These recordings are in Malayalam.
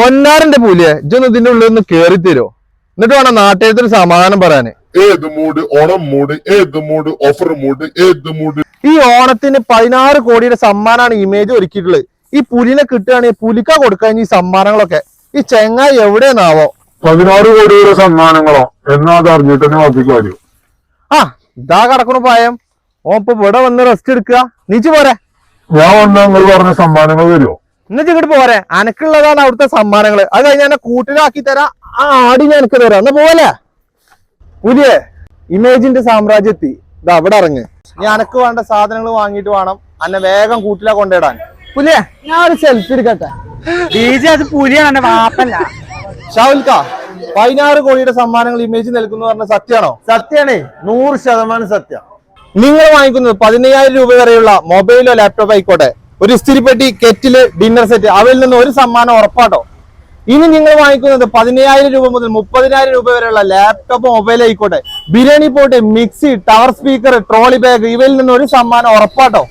പൊന്നാരന്റെ പൂലിയെ ഇജൊന്ന് ഇതിന്റെ ഉള്ളിൽ ഒന്ന് കേറി തരുമോ എന്നിട്ട് വേണം നാട്ടുകാരത്തിന് സമാധാനം പറയാന്. ഏത് മൂഡ് ഓണം മൂഡ് ഏത് മൂഡ് ഓഫർ മൂഡ് ഏത് മൂഡ് ഈ ഓണത്തിന് പതിനാറ് കോടിയുടെ സമ്മാനമാണ് ഇമേജ് ഒരുക്കിയിട്ടുള്ളത്. ഈ പുലിനെ കിട്ടുകയാണെങ്കിൽ പുലിക്ക കൊടുക്കാൻ ഈ സമ്മാനങ്ങളൊക്കെ. ഈ ചെങ്ങായി എവിടെയെന്നാവോ? പതിനാറ് കോടിയുടെ സമ്മാനങ്ങളോ? എന്നാ അത് അറിഞ്ഞിട്ട് തന്നെ ആ ഇതാ കടക്കണു പായം ഓ ഇപ്പൊ ഇവിടെ വന്ന് റെസ്റ്റ് എടുക്കുക. നീച്ച് പോരെ. ഞാൻ വന്ന നിങ്ങൾ പറഞ്ഞ സമ്മാനങ്ങൾ വരുമോ എന്നിട്ട് ഇങ്ങോട്ട് പോരെ. അനക്കുള്ളതാണ് അവിടുത്തെ സമ്മാനങ്ങൾ അത് കഴിഞ്ഞ് എന്നെ കൂട്ടിലാക്കി തരാം. ആ ആടി ഞാൻ എനിക്ക് തരാം. എന്നാ പോലെ പുതിയ ഇമേജിന്റെ സാമ്രാജ്യത്തി ഇത് അവിടെ ഇറങ്ങ്. നീ അനക്ക് വേണ്ട സാധനങ്ങൾ വാങ്ങിയിട്ട് വേണം. അന്നെ വേഗം കൂട്ടിലാ കൊണ്ടിടാൻ പുലിയ ഞാൻ ഒരു സെൽഫി എടുക്കട്ടെ? ഡീജെ അത് പുലിയാണ് എന്റെ വാപ്പല്ല. ഷാവുൽക്ക പതിനാറ് കോടിയുടെ സമ്മാനങ്ങൾ ഇമേജ് നൽകുന്നു പറഞ്ഞ സത്യാണോ സത്യാണേ. നൂറ് ശതമാനം സത്യം. നിങ്ങൾ വാങ്ങിക്കുന്നത് പതിനയ്യായിരം രൂപ വരെയുള്ള മൊബൈലോ ലാപ്ടോപ്പ് ആയിക്കോട്ടെ. ഒരു ഇസ്തിരിപ്പെട്ടി കെറ്റിൽ ഡിന്നർ സെറ്റ് അവയിൽ നിന്ന് ഒരു സമ്മാനം ഉറപ്പാട്ടോ. ഇനി നിങ്ങൾ വാങ്ങിക്കുന്നത് പതിനയ്യായിരം രൂപ മുതൽ മുപ്പതിനായിരം രൂപ വരെയുള്ള ലാപ്ടോപ്പ് മൊബൈൽ ആയിക്കോട്ടെ. Biryani pot mixie tower speaker trolley bag ഇവയിൽ നിന്ന് ഒരു സമ്മാനം ഉറപ്പാട്ടോ.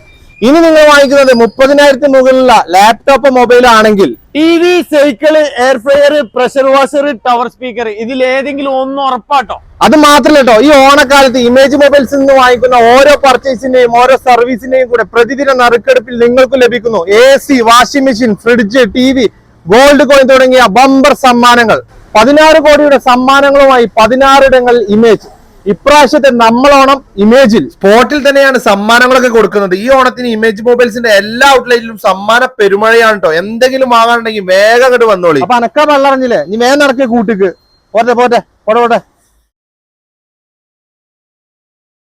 ഇനി നിങ്ങൾ വാങ്ങിക്കുന്നത് മുപ്പതിനായിരത്തിന് മുകളിലുള്ള ലാപ്ടോപ്പ് മൊബൈൽ ആണെങ്കിൽ T V cycle air fryer pressure washer tower speaker ഇതിൽ ഏതെങ്കിലും ഒന്ന് ഉറപ്പാട്ടോ. അത് മാത്രമല്ല കേട്ടോ ഈ ഓണക്കാലത്ത് ഇമേജ് മൊബൈൽസിൽ നിന്ന് വാങ്ങിക്കുന്ന ഓരോ പർച്ചേസിന്റെയും ഓരോ സർവീസിന്റെയും കൂടെ പ്രതിദിന നറുക്കെടുപ്പിൽ നിങ്ങൾക്ക് ലഭിക്കുന്നു. A C washing machine fridge T V gold coin തുടങ്ങിയ ബമ്പർ സമ്മാനങ്ങൾ. പതിനാറ് കോടിയുടെ സമ്മാനങ്ങളുമായി പതിനാറിടങ്ങൾ ഇമേജ് ഇപ്രാവശ്യത്തെ നമ്മളോണം ഇമേജിൽ സ്പോട്ടിൽ തന്നെയാണ് സമ്മാനങ്ങളൊക്കെ കൊടുക്കുന്നത്. ഈ ഓണത്തിന് ഇമേജ് മൊബൈൽസിന്റെ എല്ലാ ഔട്ട്ലെറ്റിലും സമ്മാന പെരുമഴയാണ് കേട്ടോ എന്തെങ്കിലും വാങ്ങാനുണ്ടെങ്കിൽ വേഗം അങ്ങോട്ട് വന്നോളി. അപ്പൊ അനക്കാ വെള്ളറിഞ്ഞില്ലേ നീ വേഗം നടക്കിയ കൂട്ടിക്ക്. പോട്ടെ പോട്ടെ പോട്ടെ പോട്ടെ.